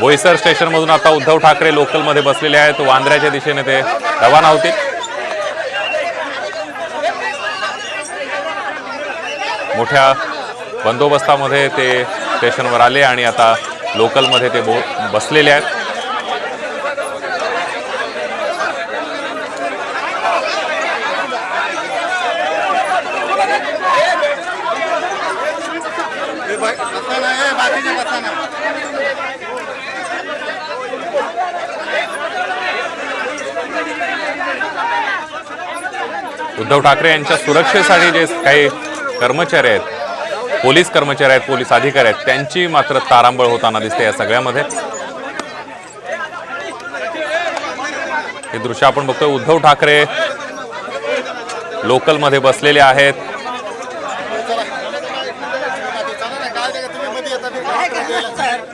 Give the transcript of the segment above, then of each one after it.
बोईसर स्टेशनमधून आता उद्धव ठाकरे लोकलमध्ये बसलेले आहेत. वांद्र्याच्या दिशेने ते रवाना होतील. मोठ्या बंदोबस्तामध्ये ते स्टेशनवर आले आणि आता लोकलमध्ये ते बो बसलेले आहेत. उद्धव ठाकरे यांच्या सुरक्षेसाठी जे काही कर्मचारी आहेत पोलीस कर्मचारी आहेत पोलीस अधिकारी आहेत त्यांची मात्र तारांबळ होताना दिसते या सगळ्यामध्ये. हे दृश्य आपण बघतोय. उद्धव ठाकरे लोकलमध्ये बसलेले आहेत.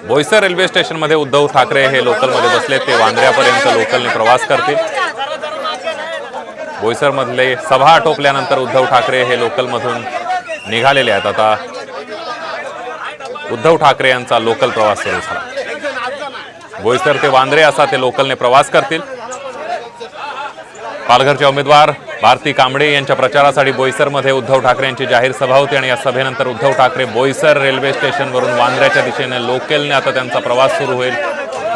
बोईसर रेल्वे स्टेशनमध्ये उद्धव ठाकरे हे लोकलमध्ये बसले ते वांद्र्यापर्यंत लोकलने प्रवास करतील. बोईसरमधले सभा आटोपल्यानंतर उद्धव ठाकरे हे लोकलमधून निघालेले आहेत. आता उद्धव ठाकरे यांचा लोकल प्रवास सुरू झाला. बोईसर ते वांद्रे असा ते लोकलने प्रवास करतील. पालघरचे उमेदवार भारती कांबळे यांच्या प्रचारासाठी बोईसरमध्ये उद्धव ठाकरे यांची जाहीर सभा होती आणि या सभेनंतर उद्धव ठाकरे बोईसर रेल्वे स्टेशनवरून वांद्र्याच्या दिशेने लोकलने आता त्यांचा प्रवास सुरू होईल.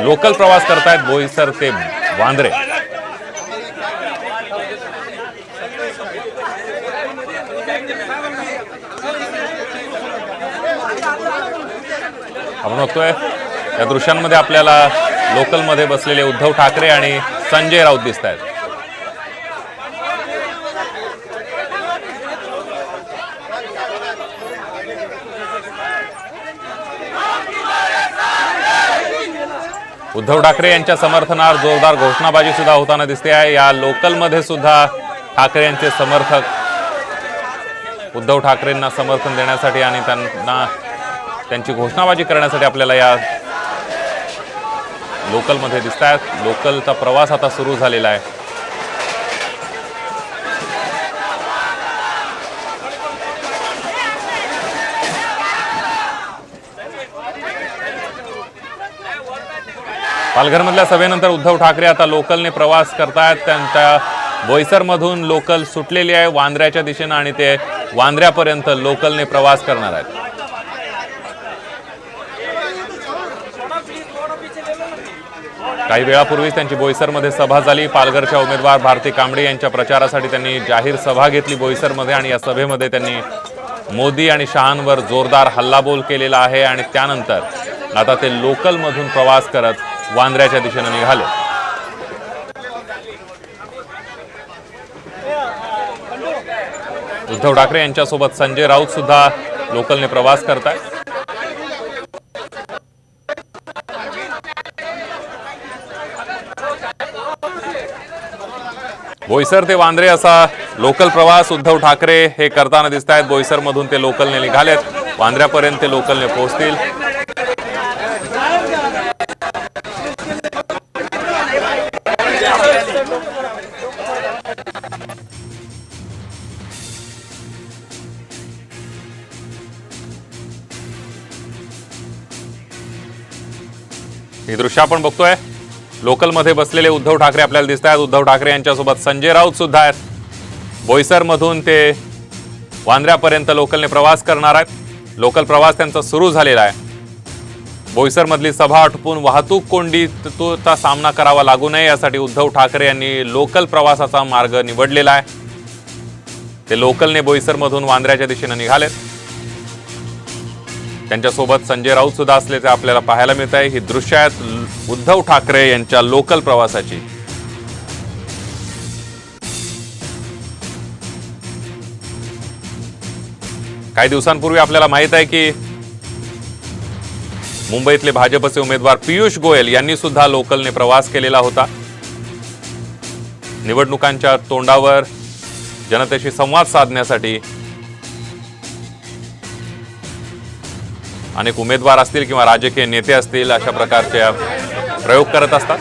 लोकल प्रवास करतायत बोईसर ते वांद्रे. आपण बघतोय या दृश्यांमध्ये आपल्याला लोकलमध्ये बसलेले उद्धव ठाकरे आणि संजय राऊत दिसत आहेत उद्धव ठाकरे यांच्या समर्थनार जोरदार घोषणाबाजी सुद्धा होताना दिसते आहे. या लोकलमध्ये सुद्धा ठाकरे यांचे समर्थक उद्धव ठाकरेंना समर्थन देण्यासाठी आणि त्यांना त्यांची घोषणाबाजी करण्यासाठी आपल्याला या लोकलमध्ये दिसत आहेत लोकलचा प्रवास आता सुरू झालेला आहे. पालघरमधल्या सभेनंतर उद्धव ठाकरे आता लोकलने प्रवास करतायत. त्यांच्या बोईसरमधून लोकल सुटलेली आहे. वांद्र्याच्या दिशेनं आणि ते वांद्र्यापर्यंत लोकलने प्रवास करणार आहेत. काही वेळापूर्वीच त्यांची बोईसरमध्ये सभा झाली. पालघरच्या उमेदवार भारती कांबळे यांच्या प्रचारासाठी त्यांनी जाहीर सभा घेतली बोईसरमध्ये आणि या सभेमध्ये त्यांनी मोदी आणि शहांवर जोरदार हल्लाबोल केलेला आहे आणि त्यानंतर आता ते लोकलमधून प्रवास करत वांद्र्याच्या दिशेने निघाले. उद्धव ठाकरे यांच्यासोबत संजय राऊत सुद्धा लोकलने प्रवास करतायत. बोईसर ते वांद्रे असा लोकल प्रवास उद्धव ठाकरे हे करताना दिसत आहेत बोईसरमधून ते लोकलने निघालेत. वांद्र्यापर्यंत ते लोकलने पोहोचतील. ही दृश्य आपण बघतोय. लोकलमध्ये बसलेले उद्धव ठाकरे आपल्याला दिसत आहेत उद्धव ठाकरे यांच्यासोबत संजय राऊत सुद्धा आहेत. बोईसरमधून ते वांद्र्यापर्यंत लोकलने प्रवास करणार आहेत. लोकल प्रवास त्यांचा सुरू झालेला आहे. बोईसरमधली सभा आटपून वाहतूक कोंडीचा सामना करावा लागू नये यासाठी उद्धव ठाकरे यांनी लोकल प्रवासाचा मार्ग निवडलेला आहे. ते लोकलने बोईसरमधून वांद्र्याच्या दिशेने निघालेत. त्यांच्यासोबत संजय राऊत सुद्धा असल्याचे आपल्याला पाहायला मिळत आहे. ही दृश्य आहेत उद्धव ठाकरे यांच्या लोकल प्रवासाची. काही दिवसांपूर्वी आपल्याला माहीत आहे की मुंबईतले भाजपचे उमेदवार पियुष गोयल यांनी सुद्धा लोकलने प्रवास केलेला होता. निवडणुकांच्या तोंडावर जनतेशी संवाद साधण्यासाठी अनेक उमेदवार असतील किंवा राजकीय नेते असतील अशा प्रकारचे प्रयोग करत असतात.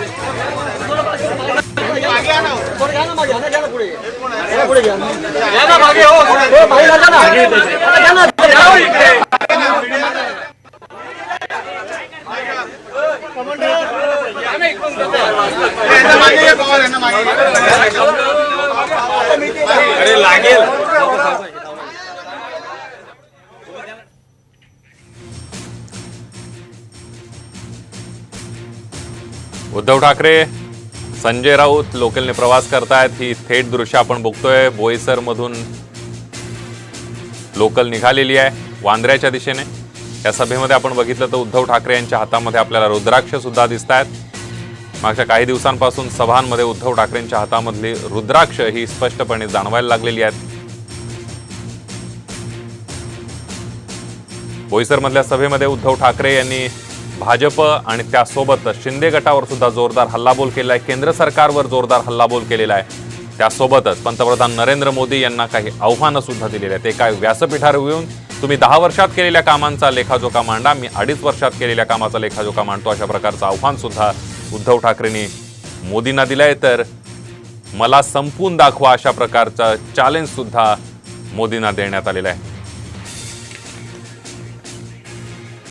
अरे लागेल. उद्धव ठाकरे संजय राऊत लोकलने प्रवास करतायत. ही थेट दृश्य आपण बघतोय. बोईसरमधून लोकल निघालेली आहे. वांद्र्याच्या दिशेने. या सभेमध्ये आपण बघितलं तर उद्धव ठाकरे यांच्या हातामध्ये आपल्याला रुद्राक्ष सुद्धा दिसत आहेत मागच्या काही दिवसांपासून सभांमध्ये उद्धव ठाकरेंच्या हातामधली रुद्राक्ष ही स्पष्टपणे जाणवायला लागलेली आहेत. बोईसरमधल्या सभेमध्ये उद्धव ठाकरे यांनी भाजप आणि त्यासोबत शिंदे गटावर सुद्धा जोरदार हल्लाबोल केला आहे केंद्र सरकारवर जोरदार हल्लाबोल केलेला आहे. त्यासोबतच पंतप्रधान नरेंद्र मोदी यांना काही आव्हानं सुद्धा दिलेली आहेत. एका व्यासपीठावर येऊन तुम्ही दहा वर्षात केलेल्या कामांचा लेखाजोखा मांडा मी अडीच वर्षात केलेल्या कामाचा लेखाजोखा मांडतो अशा प्रकारचं आव्हान सुद्धा उद्धव ठाकरेंनी मोदींना दिलंय. तर मला संपून दाखवा अशा प्रकारचं चॅलेंज सुद्धा मोदींना देण्यात आलेलं आहे.